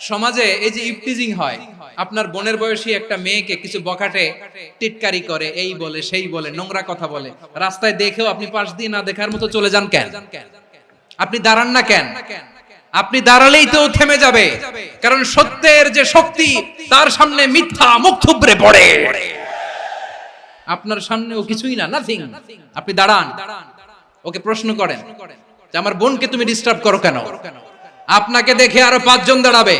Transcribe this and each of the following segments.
সমাজে এই যে ইফটিজিং হয়, আপনার বোনের বয়সী একটা মেয়েকে কিছু বকাটে টিটকারি করে, এই বলে, সেই বলে, নোংরা কথা বলে। রাস্তায় দেখেও আপনি পাশ দিয়ে না দেখার মতো চলে যান কেন? আপনি দাঁড়ান না কেন? আপনি দাঁড়ালেই তো থেমে যাবে। কারণ সত্যের যে শক্তি, তার সামনে মিথ্যা মুখ থুবড়ে পড়ে। আপনার সামনে ও কিছুই না নাথিং আপনি দাঁড়ান। ওকে প্রশ্ন করেন যে, আমার বোনকে তুমি ডিস্টার্ব করো কেন? আপনাকে দেখে আরও পাঁচজন দাঁড়াবে।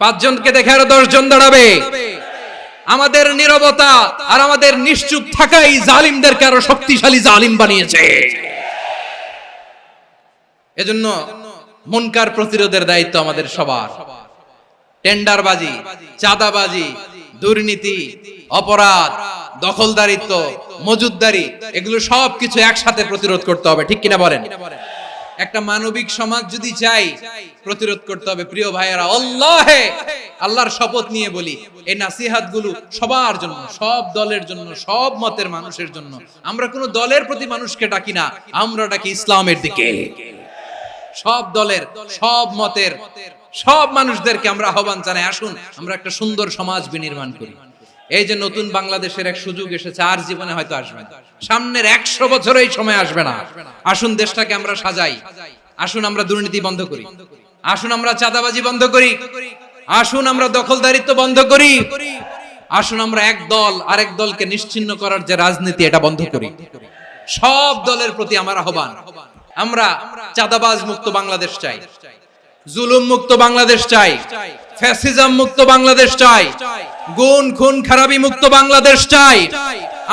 পাঁচজনকে দেখে আরও দশজন দাঁড়াবে। আমাদের নীরবতা আর আমাদের নিশ্চুপ থাকাই জালিমদেরকে আরও শক্তিশালী জালিম বানিয়েছে। এজন্য মুনকার প্রতিরোধের দায়িত্ব আমাদের সবার। টেন্ডারবাজি, চাঁদাবাজি, দুর্নীতি, অপরাধ, দখলদারিত্ব, মজুদদারি, এগুলো সবকিছু একসাথে প্রতিরোধ করতে হবে, ঠিক কিনা বলেন? একটা মানবিক সমাজ যদি চাই, প্রতিরোধ করতে হবে। প্রিয় ভাইয়েরা, আল্লাহে! আল্লাহর শপথ নিয়ে বলি, এই নাসিহাতগুলো সবার জন্য, সব দলের জন্য, সব মতের মানুষের জন্য। আমরা কোনো দলের প্রতি মানুষকে ডাকি না, আমরা ডাকি ইসলামের দিকে। সব দলের, সব মতের, সব মানুষদেরকে আমরা আহ্বান জানাই। আসুন, আমরা একটা সুন্দর সমাজ বিনির্মাণ করি। এই যে নতুন বাংলাদেশের এক সুযোগ এসেছে, আর জীবনে হয়তো আসবে না। সামনের একশো বছর এই সময় আসবে না। আসুন দেশটাকে আমরা সাজাই। আসুন আমরা দুর্নীতি বন্ধ করি। আসুন আমরা চাঁদাবাজি বন্ধ করি। আসুন আমরা দখলদারিত্ব বন্ধ করি। আসুন আমরা এক দল আরেক দলকে নিশ্চিন্ন করার যে রাজনীতি, এটা বন্ধ করি। সব দলের প্রতি আমার আহ্বান, আমরা চাঁদাবাজ মুক্ত বাংলাদেশ চাই। জুলুম মুক্ত বাংলাদেশ চাই। ফ্যাসিজম মুক্ত বাংলাদেশ চাই। গুণ খুন খারাপি মুক্ত বাংলাদেশ চাই।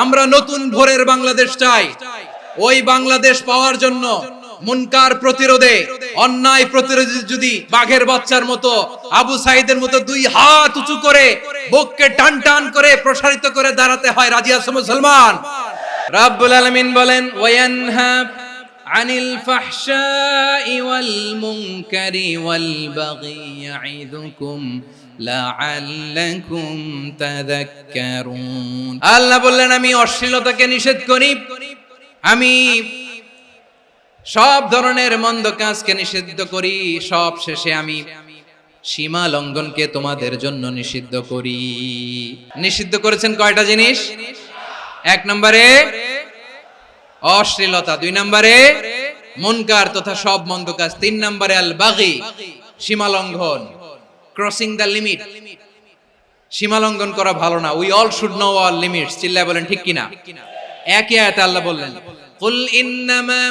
আমরা নতুন ভোরের বাংলাদেশ চাই। ওই বাংলাদেশ পাওয়ার জন্য মুনকার প্রতিরোধে, অন্যায় প্রতিরোধে যদি বাঘের বাচ্চার মতো, আবু সাইদের মতো দুই হাত উঁচু করে, বুককে টান টান করে প্রসারিত করে দাঁড়াতে হয় রাজিয়া মুসলমান। রাব্বুল আলামিন বলেন ওয়ানহা عن الفحشاء والمنكر والبغي يعظكم لعلكم تذكرون আল্লাহ বললেন আমি অশ্লীলতাকে নিষেধ করি আমি সব ধরনের মন্দ কাজকে নিষিদ্ধ করি সব শেষে আমি সীমা লঙ্ঘনকে তোমাদের জন্য নিষিদ্ধ করি নিষিদ্ধ করেছেন কয়টা জিনিস এক নম্বরে অশ্লীলতা দুই নম্বরে মুনকার তথা সব মন্দ কাজ তিন নম্বরে আল বাগি সীমা লঙ্ঘন ক্রসিং দ্য লিমিট সীমা লঙ্ঘন করা ভালো না we all should know all limits চিল্লায় বলেন ঠিক কিনা একই আয়াতে আল্লাহ বললেন قل إنما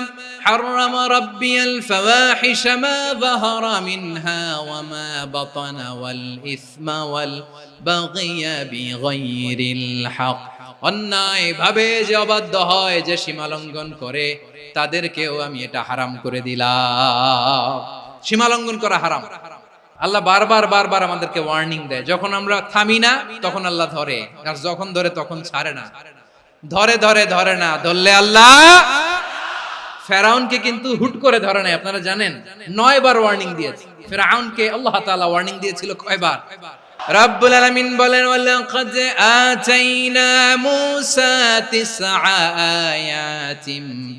حرم ربي الفواحش ما ظهر منها وما بطن والإثم والبغي بغير الحق অন্যায় ভাবে যে অবাধ্য হয়, যে সীমা লঙ্ঘন করে, তাদেরকেও আমি এটা হারাম করে দিলাম। সীমা লঙ্ঘন করা হারাম। আল্লাহ বারবার বারবার আমাদেরকে ওয়ার্নিং দেয়। যখন আমরা থামি না, তখন আল্লাহ ধরে। আর যখন ধরে, তখন ছাড়ে না। ধরে ধরে ধরে না। ধরলে আল্লাহ ফেরাউনকে কিন্তু হুট করে ধরে নাই আপনারা জানেন নয় বার ওয়ার্নিং দিয়েছে। ফেরাউনকে আল্লাহ তাআলা ওয়ার্নিং দিয়েছিল কয়বার? রাব্বুল আলামিন বলেন, ওয়ালাকাদ আতাইনা মূসা তিসআ আয়াতিন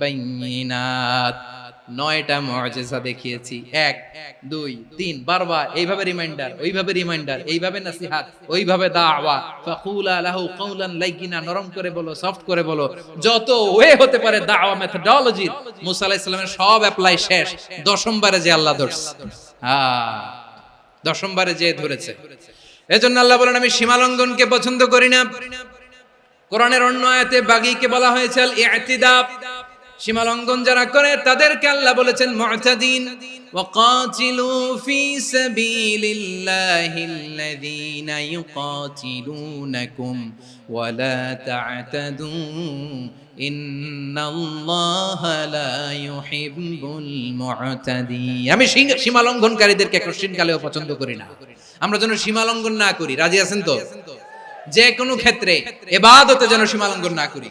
নয়টা মুআজিজা দেখিয়েছি। এক, দুই, তিন, বারবার। এইভাবে রিমাইন্ডার, ওইভাবে রিমাইন্ডার, এইভাবে নাসিহাত, ওইভাবে দাওয়া। ফাকুলা লাহু কাউলান লাইকিনা নরম করে বলো, সফট করে বলো। যত ওয়ে হতে পারে দাওয়া মেথডোলজি মুসা আলাইহিস সালামের সব অ্যাপ্লাই শেষ। দশমবারে যে আল্লাহ ধরছে। হ্যাঁ দশমবারে যে ধরেছে। এজন্য আল্লাহ বলেন, আমি সীমালঙ্ঘনকে পছন্দ করি না। কোরআনের অন্য আয়াতে বাগীকে বলা হয়েছে আল সীমালঙ্ঘন যারা করে, তাদেরকে আল্লাহ বলেছেন, মুতাদিন। وقاتلوا في سبيل الله الذين يقاتلونكم ولا تعتدوا ان الله لا يحب المعتدين. আমি সীমা লঙ্ঘনকারীদেরকে কোশ্চিনকালেও পছন্দ করি না। আমরা যেন সীমা লঙ্ঘন না করি। রাজি আছেন তো? যে কোনো ক্ষেত্রে এবাদতে যেন সীমা লঙ্ঘন না করি।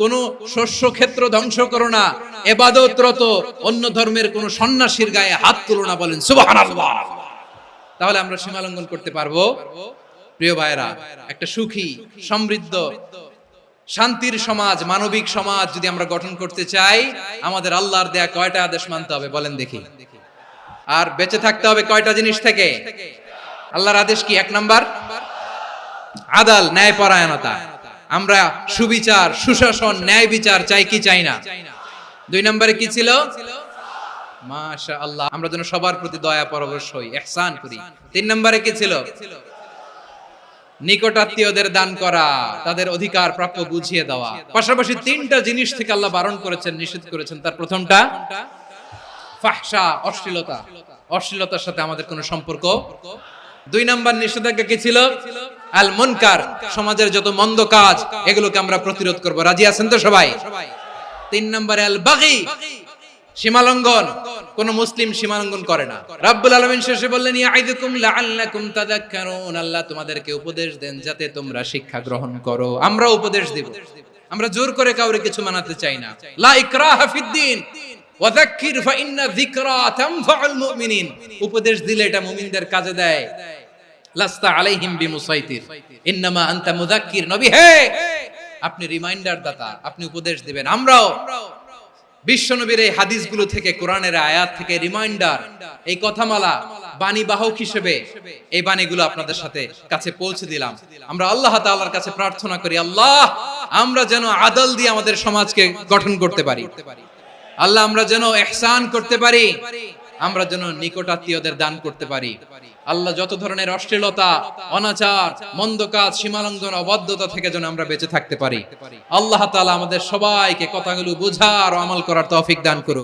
কোনো শস্য ক্ষেত্র ধ্বংস করো না, এবাদতরত অন্য ধর্মের কোনো সন্ন্যাসীর গায়ে হাত তোলো না বলেন, সুবহানাল্লাহ। তাহলে আমরা সীমালঙ্ঘন করতে পারব। প্রিয় ভাইরা একটা সুখী, সমৃদ্ধ, শান্তির সমাজ, মানবিক সমাজ যদি আমরা গঠন করতে চাই, আমাদের আল্লাহর দেয়া কয়টা আদেশ মানতে হবে বলেন দেখি। আর বেঁচে থাকতে হবে কয়টা জিনিস থেকে? আল্লাহর আদেশ কি এক নাম্বার? আদাল ন্যায় পরায়ণতা আমরা সুবিচার, সুশাসন, ন্যায় বিচার চাই কি চাই না? দুই নম্বরে কি ছিল? মাশা আল্লাহ আমরা যেন সবার প্রতি দয়া পরবশ হই, এহসান করি। তিন নম্বরে কি ছিল? নিকটাত্মীয়দের দান করা, তাদের অধিকার প্রাপ্য বুঝিয়ে দেওয়া। পাশাপাশি তিনটা জিনিস থেকে আল্লাহ বারণ করেছেন, নিষেধ করেছেন। তার প্রথমটা ফাহসা অশ্লীলতা। অশ্লীলতার সাথে আমাদের কোনো সম্পর্ক। দুই নাম্বার নিষেধাজ্ঞা কি ছিল? আল মুনকার, সমাজের যত মন্দ কাজ, এগুলোকে আমরা প্রতিরোধ করব। রাজি আছেন তো সবাই? তিন নম্বরে আল বাগি, সীমালঙ্ঘন। কোন মুসলিম সীমালঙ্ঘন করে না। রাব্বুল আলামিন শেষে বললেন ইয়াইদুকুম লাআল্লাকুম তাযাক্কারুন। আল্লাহ তোমাদেরকে উপদেশ দেন যাতে তোমরা শিক্ষা গ্রহণ করো। আমরা উপদেশ দেব। আমরা জোর করে কাউরে কিছু মানাতে চাই না। লা ইকরাহা ফিদ্দিন ওয়াযাক্কির ফাইন্না যিকরা তানফাউল মুমিনিন। উপদেশ দিলে এটা মুমিনদের কাজে দেয়। লাস্তা আলাইহিম বিমুসাইতির। ইন্নামা আনতা মুযাক্কির নবী। হে! আপনি রিমাইন্ডার দাতা, আপনি উপদেশ দিবেন। আমরাও বিশ্বনবীর এই হাদিসগুলো থেকে, কোরআনের আয়াত থেকে রিমাইন্ডার, এই কথামালা, বাণী বাহক হিসেবে এই বাণীগুলো আপনাদের সাথে কাছে পৌঁছে দিলাম। আমরা আল্লাহ তাআলার কাছে প্রার্থনা করি, আল্লাহ, আমরা যেন আদল দিয়ে আমাদের সমাজকে গঠন করতে পারি। আল্লাহ, আমরা যেন এহসান করতে পারি। আমরা যেন নিকটাত্মীয়দের দান করতে পারি। আল্লাহ যত ধরনের অশ্লীলতা, অনাচার, মন্দ কাজ, সীমালঙ্ঘন, অবাধ্যতা থেকে যেন আমরা বেঁচে থাকতে পারি। আল্লাহ তালা আমাদের সবাইকে কথাগুলো বোঝার আমল করার তৌফিক দান করুন